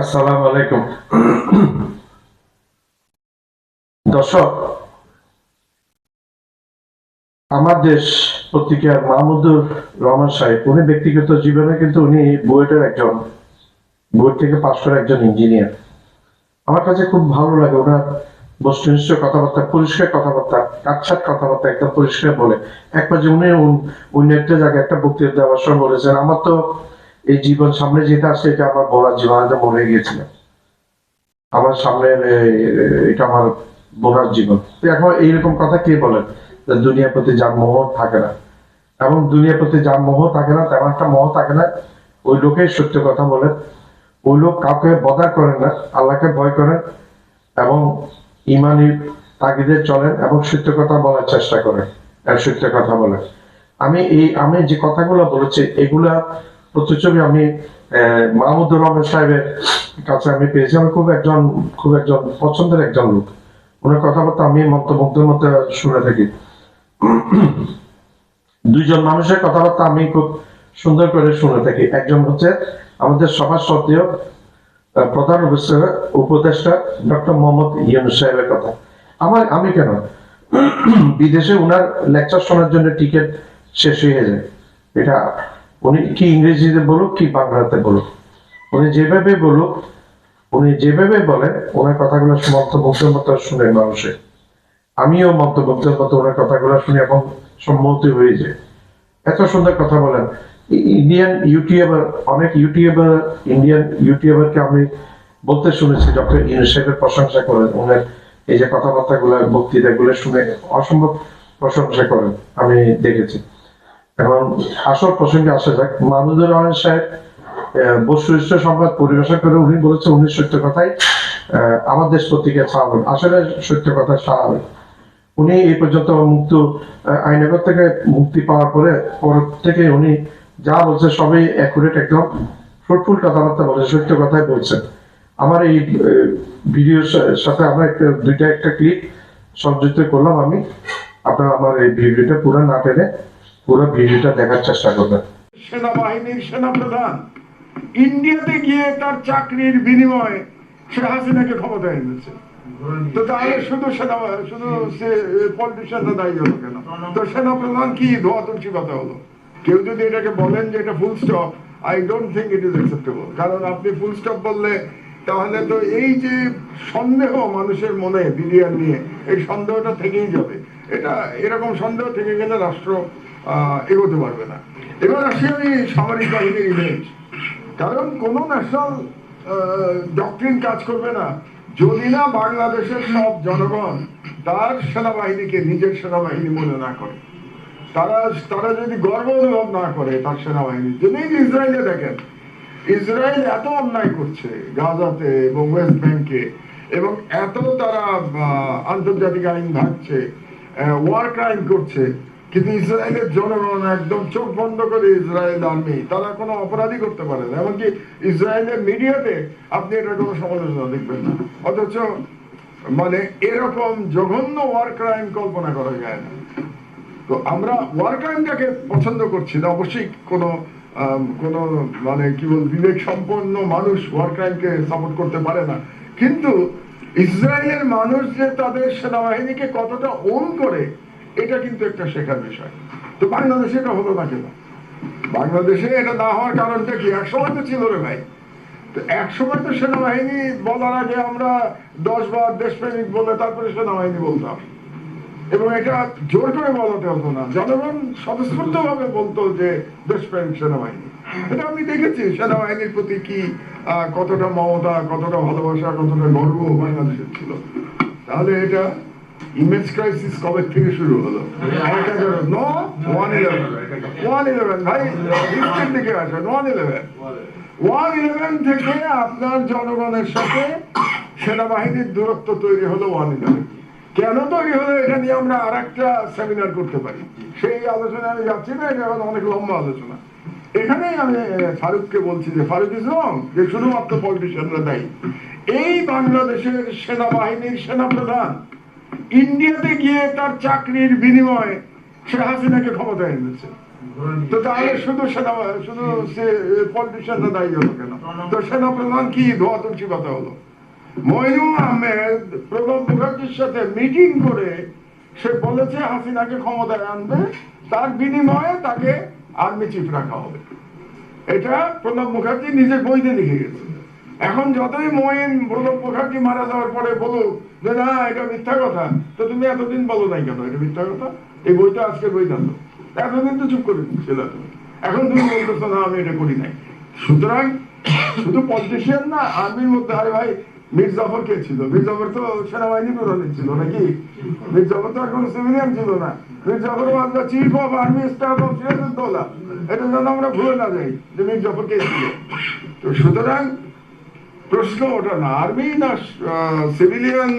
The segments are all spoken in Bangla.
আসসালামু আলাইকুম। দর্শক, আমার দেশ পত্রিকার মাহমুদুর রহমান সাহেব, উনি ব্যক্তিগত জীবনে কিন্তু উনি বুয়েটের একজন, বুয়েট থেকে পাশ করা একজন ইঞ্জিনিয়ার। আমার কাছে খুব ভালো লাগে ওনার বস্তুনিষ্ঠ কথাবার্তা, পরিষ্কার কথাবার্তা, কাটছাট কথাবার্তা একদম পরিষ্কার বলে। এক পর্যায়ে উনি উনি একটা জায়গায় একটা বক্তৃতা দেওয়ার সময় বলেছেন, আমার তো এই জীবন সামনে যেটা আসছে এটা আমার বলার জীবন এটা মরে গিয়েছিলাম আমার সামনে এটা আমার বোনার জীবন। এখন এইরকম কথা কে বলেন? দুনিয়ার প্রতি যার মোহ থাকে না। এবং দুনিয়ার প্রতি যার মোহ থাকে না, তেমন একটা মোহ থাকে না। ওই লোকের সত্য কথা বলেন ওই লোক কাউকে বদা করেন না, আল্লাহকে ভয় করেন এবং ইমানি তাগিদে চলেন এবং সত্য কথা বলার চেষ্টা করেন সত্য কথা বলেন আমি এই, আমি যে কথাগুলো বলেছি, এগুলা প্রতিচ্ছবি আমি মাহমুদুর রহমান সাহেবের কাছে আমি পেয়েছি। আমি খুব একজন খুব একজন পছন্দের একজন লোক। ওনার কথাবার্তা আমি মন্তমুগ্ধের মতো শুনে থাকি। দুইজন মানুষের কথাবার্তা আমি খুব সুন্দর করে শুনে থাকি। একজন হচ্ছে আমাদের সবার সত্ত্বেও প্রধান উপদেষ্টা ডক্টর মোহাম্মদ ইউনুস সাহেবের কথা। আমার, আমি কেন? বিদেশে ওনার লেকচার শোনার জন্য টিকিট শেষ হয়ে যায়। এটা উনি কি ইংরেজিতে বলুক, কি বাংলাতে বলুক। উনি যেভাবে বলুক, উনি যেভাবে বলেন, ওনার কথাগুলো মন্তব্যের মতো শুনে মানুষে। আমিও মন্তব্যের মতো ওনার কথাগুলো শুনি এবং সম্মতি হয়ে যায়। এত সুন্দর কথা বলেন। ইন্ডিয়ান ইউটিউবার, অনেক ইউটিউবার, ইন্ডিয়ান ইউটিউবারকে আমি বলতে শুনেছি, ডক্টর ইউনিসেফের প্রশংসা করেন। ওনার এই যে কথাবার্তাগুলো, বক্তৃতাগুলো শুনে অসম্ভব প্রশংসা করেন। আমি দেখেছি। এখন আসল প্রসঙ্গে আসা যাক। মাহমুদুর রহমান সাহেব বস্তুনিষ্ঠ সংবাদ পরিবেশন করে উনি বলেছে উনি সত্য কথাই আমার দেশ পত্রিকায় ছাড়াবেন আসলে সত্য কথা ছাড়াবেন উনি এই পর্যন্ত মুক্ত আইনগর থেকে মুক্তি পাওয়ার পরে, পর থেকে উনি যা বলছে সবই অ্যাকুরেট একদম। ফ্রুটফুল কথাবার্তা বলছে সত্য কথাই বলছেন। আমার এই ভিডিওর সাথে আমরা একটা, দুইটা একটা ক্লিপ সংযুক্ত করলাম আমি। আপনারা আমার এই ভিডিওটা পুরো না টেনে পুরো ভিডিওটা দেখার চেষ্টা করবেন। সেনাবাহিনীর সেনাপ্রধান, ইন্ডিয়াতে গিয়ে তার চাকরির বিনিময়ে সে হাসিনাকে ক্ষমতায় এনেছে তাহলে তো তাহলে তো এই যে সন্দেহ মানুষের মনে বিলিয়ান নিয়ে, এই সন্দেহটা থেকেই যাবে। এটা এরকম সন্দেহ থেকে গেলে রাষ্ট্র এগোতে পারবে না। এবার আসি আমি সামরিক বাহিনীর ইমেজ কারণ কোনো ন্যাশনাল ডক্ট্রিন কাজ করবে না। যদি না বাংলাদেশের সব জনগণ তার সেনাবাহিনীকে নিজের সেনাবাহিনী মনে না করে, তারা তারা যদি গর্ব অনুভব না করে তার সেনাবাহিনীর জন্য এই যে ইসরায়েলে দেখেন, ইসরায়েল এত অন্যায় করছে গাজাতে এবং ওয়েস্ট ব্যাংকে, এবং এত তারা আন্তর্জাতিক আইন ভাঙছে ওয়ার ক্রাইম করছে কিন্তু ইসরায়েলের জনগণ একদম চোখ বন্ধ করে ইসরায়েল আর্মি, তারা কোনো অপরাধী করতে পারে না। এমনকি ইসরায়েলের মিডিয়াতে আপনি এটার কোনো সমালোচনা দেখবেন না। অথচ মানে এরকম জঘন্য ওয়ার ক্রাইম কল্পনা করা যায় না। তো আমরা ওয়ার ক্রাইমটাকে পছন্দ করছি না। অবশ্যই কোনো কোনো মানে কি বল, বিবেক সম্পন্ন মানুষ ওয়ার ক্রাইমকে সাপোর্ট করতে পারে না। কিন্তু ইসরায়েলের মানুষ যে তাদের সেনাবাহিনীকে কতটা ওন করে এটা কিন্তু একটা শেখার বিষয়। তো বাংলাদেশে এটা হলো না? কেন বাংলাদেশে এটা না হওয়ার কারণটা কি? একসময় তো ছিল রে ভাই। একসময় তো সেনাবাহিনী বলার আগে আমরা দশ বার দেশপ্রেমিক বলে তারপরে সেনাবাহিনী বলতাম। এবং এটা জোর করে বলাতে হতো না। জনগণ স্বতঃস্ফূর্ত ভাবে বলতো যে দেশপ্রেমিক সেনাবাহিনী। এটা আমি দেখেছি, সেনাবাহিনীর প্রতি কি কতটা মমতা, কতটা ভালোবাসা, কতটা গর্ব বাংলাদেশের ছিল। তাহলে এটা ইমেজ ক্রাইসিস কবে থেকে শুরু হলো? ওয়ান ইলেভেন ওয়ান ইলেভেন ভাই হিস্ট্রির দিকে আসেন ওয়ান ইলেভেন ওয়ান ইলেভেন থেকে আপনার জনগণের সাথে সেনাবাহিনীর দূরত্ব তৈরি হলো ওয়ান ইলেভেন কেন তৈরি হলো এটা নিয়ে আমরা আর একটা সেমিনার করতে পারি। সেই আলোচনা আমি যাচ্ছি না এটা অনেক লম্বা আলোচনা। এখানেই আমি ফারুককে বলছি যে ফারুক রং যে শুধুমাত্র পলিটিশিয়ানরা দায়ী। এই বাংলাদেশের সেনাবাহিনীর সেনাপ্রধান ইন্ডিয়াতে গিয়ে তার চাকরির বিনিময়ে সে হাসিনাকে ক্ষমতায় এনেছে তো তাহলে শুধু সেনা শুধু পলিটিশিয়ানরা দায়ী হলো কেন? তো সেনা প্রধান কি ধোয়া তুলসী কথা হলো? মইনুল আহমেদ প্রণব মুখার্জির সাথে মিটিং করে সে বলেছে হাসিনাকে ক্ষমতায় আনবে তার বিনিময়ে তাকে আর্মি চিফ রাখা হবে। এটা প্রণব মুখার্জি নিজের বইতে লিখে গেছে। এখন যতই মইন প্রণব মুখার্জি মারা যাওয়ার পরে বলুক যে, না, এটা মিথ্যা কথা। তো তুমি এতদিন বলো নাই কেন? এটা মিথ্যা কথা? এই বইটা আজকে বই জানতো এতদিন তো চুপ করে ছিল তুমি। এখন তুমি বলতেছো, না, আমি এটা করি নাই। সুতরাং শুধু পলিটিশিয়ান না আর্মির মধ্যে, আরে ভাই, মীর জাফর কে ছিল? মীর জাফর তো সেনাবাহিনী প্রধানের ছিল নাকি? মীর জাফর তো এখন সিভিলিয়ান ছিল না। Mir Jafar chief of army staff of Sirajuddaula এটা যেন আমরা ভুলে না যাই যে মীর জাফর কে ছিল। তো সুতরাং প্রশ্ন ওটা না। আর্মি না সিভিলিয়ান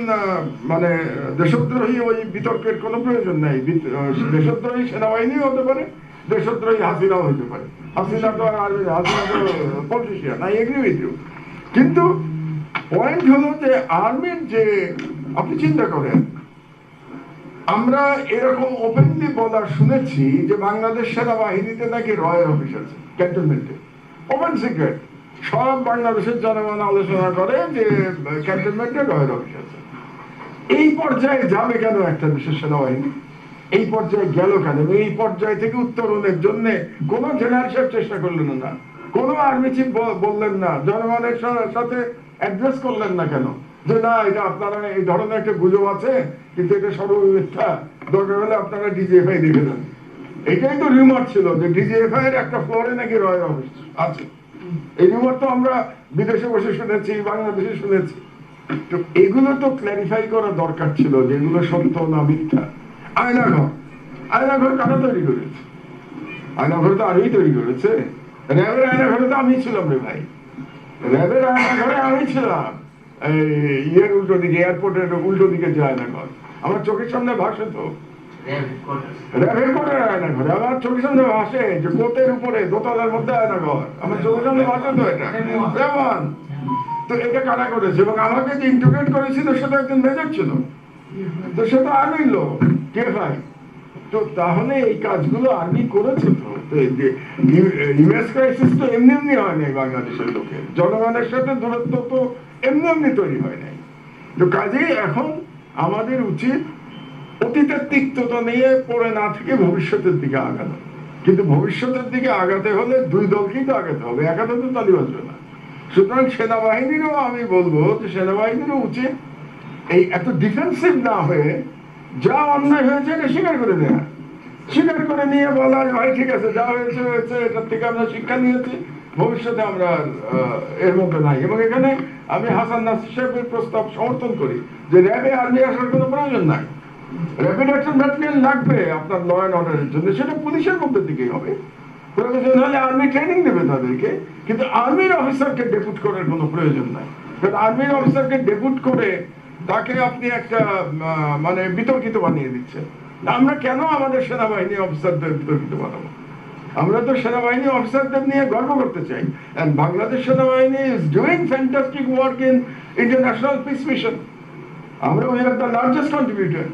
মানে দেশদ্রোহী ওই বিতর্কের কোনো প্রয়োজন নাই। দেশদ্রোহী সেনাবাহিনী হতে পারে, দেশদ্রোহী হাসিনাও হতে পারে। হাসিনা তো politician I agree with you কিন্তু পয়েন্ট হলো যে আর্মির যে, আপনি চিন্তা করেন, আমরা এরকম ওপেনলি বলা শুনেছি যে বাংলাদেশ সেনাবাহিনীতে নাকি রয়্যাল অফিস আছে ক্যান্টনমেন্টে ওপেন সিক্রেট সব বাংলাদেশের জনগণ আলোচনা করে যে ক্যান্টনমেন্টে রয়্যাল অফিস আছে এই পর্যায়ে যাবে কেন একটা বিশেষ সেনাবাহিনী? এই পর্যায়ে গেল কেন? এই পর্যায় থেকে উত্তরণের জন্য কোন জেনারেল সাহেব চেষ্টা করলেন না। কোন আর্মি চিফ বললেন না। জনগণের সাথে অ্যাড্রেস করলেন না কেন? যে না, এটা আপনারা এই ধরনের একটা গুজব আছে, কিন্তু এটা সর্ব মিথ্যা দরকার হলে আপনারা ডিজিএফআই দেখে নেন এটাই তো রিউমার ছিল যে ডিজিএফআই এর একটা ফ্লোরে নাকি রয়্যাল অফিস আছে। এই তো আমরা বিদেশে বসে শুনেছি, বাংলাদেশে শুনেছি। তো এগুলো তো ক্ল্যারিফাই করা দরকার ছিল যে এগুলো সত্য না মিথ্যা। আয়নাঘর। আয়নাঘর কারা তৈরি করেছে? আয়নাঘর তো তৈরি করেছে। র্যাবের আয়নাঘরে তো আমি ছিলাম রে ভাই। র্যাবের আয়নাঘরে আমি ছিলাম। এই ইয়ের উল্টো দিকে এয়ারপোর্টের উল্টো দিকে যে আয়নাঘর। আমার চোখের সামনে ভাসে তো। তাহলে এই কাজগুলো আর্মি করেছে তো? ইউএস ক্রাইসিস তো এমনি এমনি হয় নাই বাংলাদেশের লোকের। জনগণের সাথে দূরত্ব তো এমনি এমনি তৈরি হয় নাই। তো কাজেই এখন আমাদের উচিত অতীতের তিক্ততা নিয়ে পড়ে না থেকে ভবিষ্যতের দিকে আগানো। কিন্তু ভবিষ্যতের দিকে আগাতে হলে দুই দলকেই তো আগাতে হবে একাতে তো তালি বাজবে না। সুতরাং সেনাবাহিনীরও আমি বলব যে সেনাবাহিনীরও উচিত এই এত ডিফেন্সিভ না হয়ে যা অন্যায় হয়েছে এটা স্বীকার করে দেয়া স্বীকার করে নিয়ে বলা ভাই, ঠিক আছে, যা হয়েছে হয়েছে, এটার থেকে আমরা শিক্ষা নিয়েছি, ভবিষ্যতে আমরা এর মধ্যে নাই। এবং এখানে আমি হাসান নাসির সাহেবের প্রস্তাব সমর্থন করি যে, র্যাবে আর্মি আসার কোনো প্রয়োজন নাই। র্যাপিড অ্যাকশন ব্যাটালিয়ন লাগবে, আপনার ল অ্যান্ড অর্ডারের জন্য। সেটা পুলিশের মধ্যে দিকেই হবে। প্রয়োজন হলে আর্মি ট্রেনিং দেবে তাদেরকে। কিন্তু আর্মির অফিসারকে ডেপুট করার কোনো প্রয়োজন নাই। কারণ আর্মির অফিসারকে ডেপুট করে তাকে আপনি একটা মানে বিতর্কিত বানিয়ে দিচ্ছেন। আমরা কেন আমাদের সেনাবাহিনী অফিসারদের বিতর্কিত বানাবো? আমরা তো সেনাবাহিনী অফিসারদের নিয়ে গর্ব করতে চাই। And বাংলাদেশ সেনাবাহিনী is doing fantastic work in international peace mission আমরা we are the largest contributor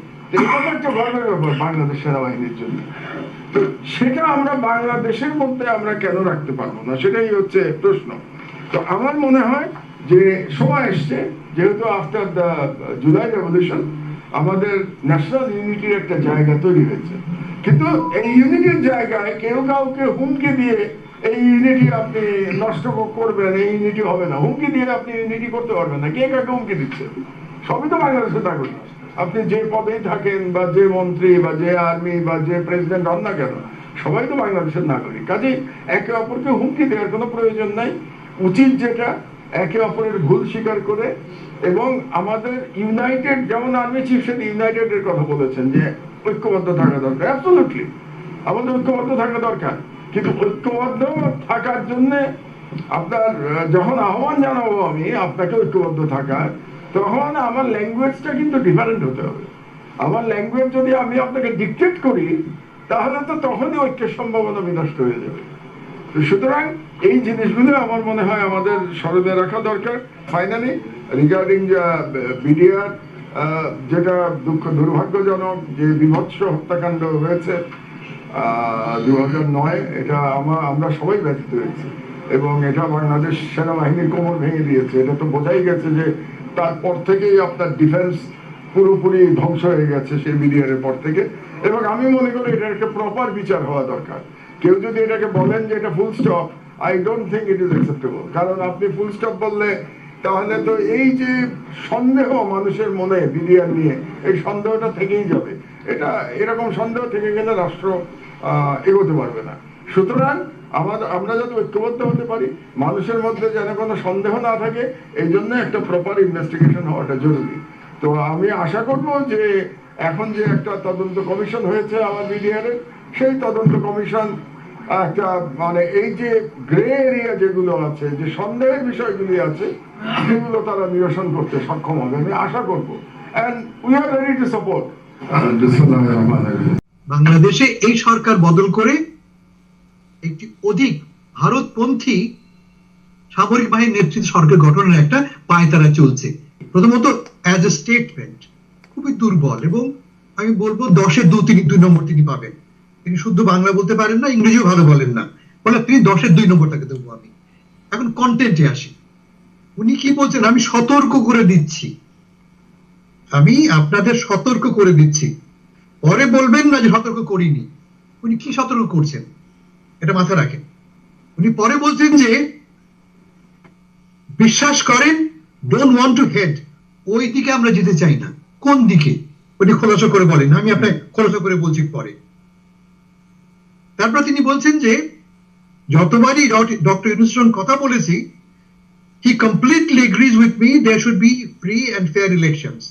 সেটা আমরা বাংলাদেশের মধ্যে আমরা কেন রাখতে পারব না? সেটাই হচ্ছে প্রশ্ন। তো আমার মনে হয় যে সময় এসছে, যেহেতু আফটার দ্য জুলাই রেভলিউশন আমাদের ন্যাশনাল ইউনিটির একটা জায়গা তৈরি হয়েছে। কিন্তু এই ইউনিটির জায়গায় কেউ কাউকে হুমকি দিয়ে এই ইউনিটি আপনি নষ্ট করবেন, এই ইউনিটি হবে না। হুমকি দিয়ে আপনি ইউনিটি করতে পারবেন না। কে কাকে হুমকি দিচ্ছে? সবই তো বাংলাদেশের নাগরিক। আপনি যে পদেই থাকেন, বা যে মন্ত্রী, বা যে আর্মি, বা যে প্রেসিডেন্ট হন না কেন, সবাই তো বাংলাদেশের নাগরিক। কাজেই একে অপরকে হুমকি দেওয়ার কোনো প্রয়োজন নাই। উচিত যেটা, একে অপরের ভুল স্বীকার করে, এবং আমাদের ইউনাইটেড, যেমন আর্মি চিফ সেটা ইউনাইটেড এর কথা বলেছেন যে ঐক্যবদ্ধ থাকা দরকার। অ্যাবসলিউটলি আমাদের ঐক্যবদ্ধ থাকা দরকার। কিন্তু ঐক্যবদ্ধ থাকার জন্য আপনার যখন আহ্বান জানাব আমি, আপনাকে ঐক্যবদ্ধ থাকার তখন আমার ল্যাঙ্গুয়েজটা কিন্তু ডিফারেন্ট হতে হবে। আমার ল্যাঙ্গুয়েজ যদি আমি আপনাকে ডিকটেট করি, তাহলে তো তখনই ঐক্যের সম্ভাবনা বিনষ্ট হয়ে যাবে। সুতরাং এই জিনিসগুলো আমার মনে হয় আমাদের স্মরণে রাখা দরকার। ফাইনালি রিগার্ডিং বিডিআর যেটা দুঃখ দুর্ভাগ্যজনক যে বিভৎস হত্যাকাণ্ড হয়েছে দু হাজার নয়, এটা আমার আমরা সবাই ব্যথিত হয়েছি। এবং এটা বাংলাদেশ সেনাবাহিনীর কোমর ভেঙে দিয়েছে। এটা তো বোঝাই গেছে যে তারপর থেকেই আপনার ডিফেন্স পুরোপুরি ধ্বংস হয়ে গেছে সেই মিডিয়ার পর থেকে। এবং আমি মনে করি এটা একটা প্রপার বিচার হওয়া দরকার। কেউ যদি এটাকে বলেন যে এটা full stop I don't think it is acceptable কারণ আপনি ফুল স্টপ বললে তাহলে তো এই যে সন্দেহ মানুষের মনে বিডিআর নিয়ে, এই সন্দেহটা থেকেই যাবে। এটা এরকম সন্দেহ থেকে গেলে রাষ্ট্র এগোতে পারবে না। সুতরাং আমাদের আমরা যাতে ঐক্যবদ্ধ হতে পারি মানুষের মধ্যে যেন কোনো সন্দেহ না থাকে এই জন্য একটা প্রপার ইনভেস্টিগেশন হওয়াটা জরুরি। তো আমি আশা করব যে এখন যে একটা তদন্ত কমিশন হয়েছে আমার বিডিআরের সেই তদন্ত কমিশন একটা মানে এই যে গ্রে এরিয়া যেগুলো আছে যে সন্দেহের বিষয়গুলি আছে সেগুলো তারা নিরসন করতে সক্ষম হবে। আমি আশা করব। And we are ready to support বাংলাদেশে এই সরকার বদল করে একটি অধিক ভারতপন্থী সামরিক বাহিনীর নেতৃত্বে সরকার গঠনের একটা পায়তারা চলছে। প্রথমত অ্যাজ এ স্টেটমেন্ট খুবই দুর্বল এবং আমি বলব দশের দু তিনি দুই নম্বর তিনি পাবেন। তিনি শুদ্ধ বাংলা বলতে পারেন না, ইংরেজিও ভালো বলেন না। বলে তিনি দশের দুই নম্বর তাকে দেবো আমি। এখন কন্টেন্টে আসি। উনি কি বলছেন? আমি সতর্ক করে দিচ্ছি। আমি আপনাদের সতর্ক করে দিচ্ছি। পরে বলবেন না যে সতর্ক করিনি। উনি কি সতর্ক করছেন? এটা মাথায় রাখেন। উনি পরে বলছেন যে, বিশ্বাস করেন ডোন্ট ওয়ান্ট টু হেড ওই দিকে আমরা যেতে চাই না। কোন দিকে? উনি খোলাসা করে বলেন। আমি আপনাকে খোলাসা করে বলছি পরে। তারপর তিনি বলছেন যে, যতবারই ডক্টর ইউনুসন কথা বলেছি, he completely agrees with me, there should be free and fair elections.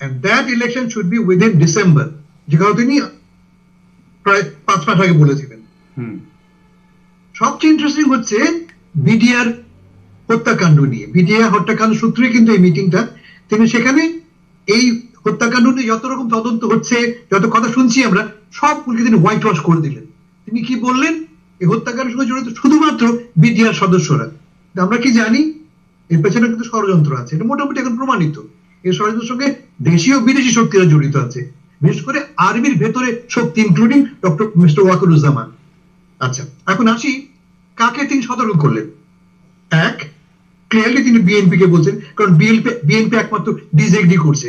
And that election should be within December. যে কথা তিনি প্রায় পাঁচ মাস আগে বলেছিলেন। সবচেয়ে ইন্টারেস্টিং হচ্ছে বিডিআর হত্যাকাণ্ড নিয়ে। বিডিআর হত্যাকাণ্ড সূত্রে কিন্তু এই মিটিংটা তিনি সেখানে এই হত্যাকাণ্ড নিয়ে যত রকম তদন্ত হচ্ছে, যত কথা শুনছি আমরা সবগুলিকে তিনি হোয়াইট ওয়াশ করে দিলেন। তিনি কি বললেন? এই হত্যাকাণ্ডের সঙ্গে জড়িত শুধুমাত্র বিডিআর সদস্যরা। আমরা কি জানি? এর পেছনে কিন্তু ষড়যন্ত্র আছে। এটা মোটামুটি এখন প্রমাণিত। এই ষড়যন্ত্রের সঙ্গে দেশীয় বিদেশি শক্তিরা জড়িত আছে। বিশেষ করে আর্মির ভেতরে শক্তি ইনক্লুডিং ডক্টর মিস্টার ওয়াকুরুজ্জামান। আচ্ছা এখন আসি কাকে তিনি সতর্ক করলেন? এক ক্লিয়ারলি তিনি বিএনপি কে বলছেন, কারণ বিএনপি বিএনপি একমাত্র ডিজেগ্রি করছে।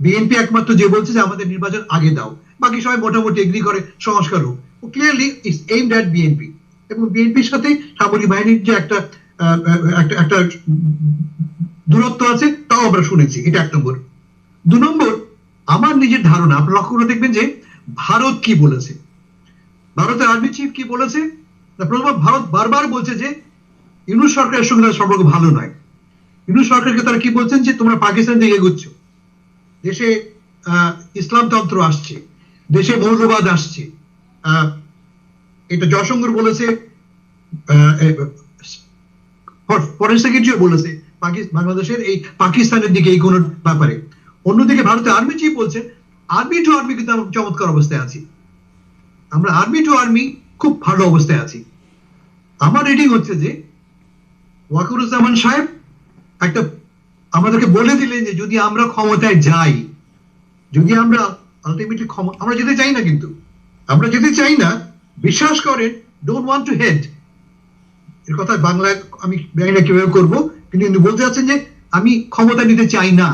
বিএনপি একমাত্র যে বলছে যে আমাদের নির্বাচন আগে দাও, বাকি সবাই মোটামুটি এগ্রি করে, সংস্কার হোক। Clearly is aimed at BNP এবং বিএনপির সাথে সামরিক বাহিনীর যে একটা একটা দূরত্ব আছে, তাও আমরা শুনেছি। এটা এক নম্বর। দু নম্বর, আমার নিজের ধারণা, আপনারা লক্ষ্য করে দেখবেন যে ভারত কি বলেছে? ভারতের আর্মি চিফ কি বলেছে? প্রথমত ভারত বারবার বলছে যে ইউনুস সরকারের সঙ্গে তাদের সম্পর্ক ভালো নয়। ইউনুস সরকারকে তারা কি বলছেন যে তোমরা পাকিস্তান দিকে এগোচ্ছ। দেশে ইসলামতন্ত্র আসছে। দেশে মৌলবাদ আসছে। এটা জয়শঙ্কর বলেছে ফরেন সেক্রেটারিও বলেছে বাংলাদেশের এই পাকিস্তানের দিকে এগোনোর ব্যাপারে। অন্যদিকে ভারতের আর্মি চিফ বলছে আর্মি টু আর্মি কিন্তু চমৎকার অবস্থায় আছি। আমরা আর্মি টু আর্মি খুব ভালো অবস্থায় আছি। আমার রিডিং হচ্ছে যে ওয়াকুরুজ্জামান সাহেব একটা আমাদেরকে বলে দিলেন যে যদি আমরা ক্ষমতায় যাই, যদি আমরা আলটিমেটলি ক্ষমতা আমরা যেতে চাই না কিন্তু। আমরা যেতে চাই না, বিশ্বাস করেন ডোন্ট ওয়ান্ট টু হেড এর কথা বাংলায় আমি জানি না কীভাবে করব, কিন্তু বলতে চাচ্ছেন যে আমি ক্ষমতা নিতে চাই না।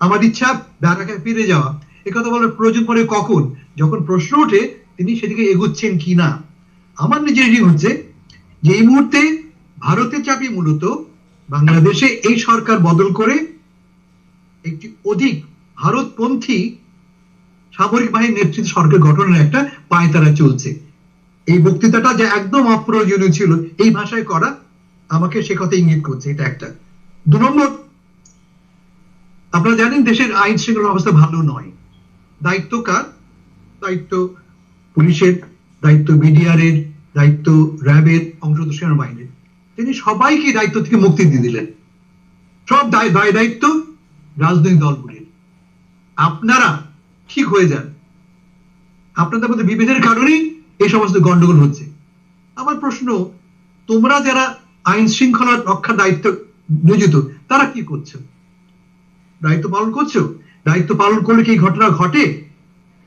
আমার ইচ্ছা ব্যারাকে ফিরে যাওয়া। এ কথা বলার প্রয়োজন পড়ে কখন? যখন প্রশ্ন ওঠে, তিনি সেদিকে এগুচ্ছেন কি না? আমার নিজের রিডিং হচ্ছে যে এই মুহূর্তে ভারতের চাপই মূলত বাংলাদেশে এই সরকার বদল করে একটি অধিক ভারতপন্থী সামরিক বাহিনীর নেতৃত্ব সরকার গঠনের একটা পায়তারা চলছে। এই বক্তৃতাটা যে একদম অপ্রয়োজনীয় ছিল, এই ভাষায় করা আমাকে সে কথা ইঙ্গিত করছে, এটা একটা। দু নম্বর, আপনারা জানেন দেশের আইন শৃঙ্খলা অবস্থা ভালো নয়। দায়িত্ব কার? দায়িত্ব পুলিশের, দায়িত্ব বিডিআর এর দায়িত্ব র্যাবের অংশত সেনাবাহিনীর। তিনি সবাইকে দায়িত্ব থেকে মুক্তি দিয়ে দিলেন। সব দায় দায় দায়িত্ব রাজনৈতিক দলগুলির। আপনারা ঠিক হয়ে যান। আপনাদের মধ্যে বিভেদের কারণেই এই সমস্ত গন্ডগোল হচ্ছে। আমার প্রশ্ন, তোমরা যারা আইন শৃঙ্খলা রক্ষার দায়িত্ব নিয়োজিত, তারা কি করছ? দায়িত্ব পালন করছ? দায়িত্ব পালন করলে কি ঘটনা ঘটে?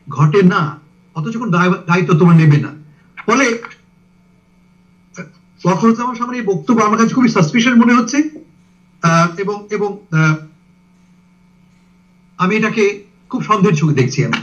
ঘটে না। অথচ কোন দায়- দায়িত্ব তোমরা নেবে না। ফলে ওয়াকরুজ্জামান সামনে এই বক্তব্য আমার কাছে খুবই সাসপিশন মনে হচ্ছে। এবং এবং আমি এটাকে খুব সন্দেহের চোখে দেখছি আমি।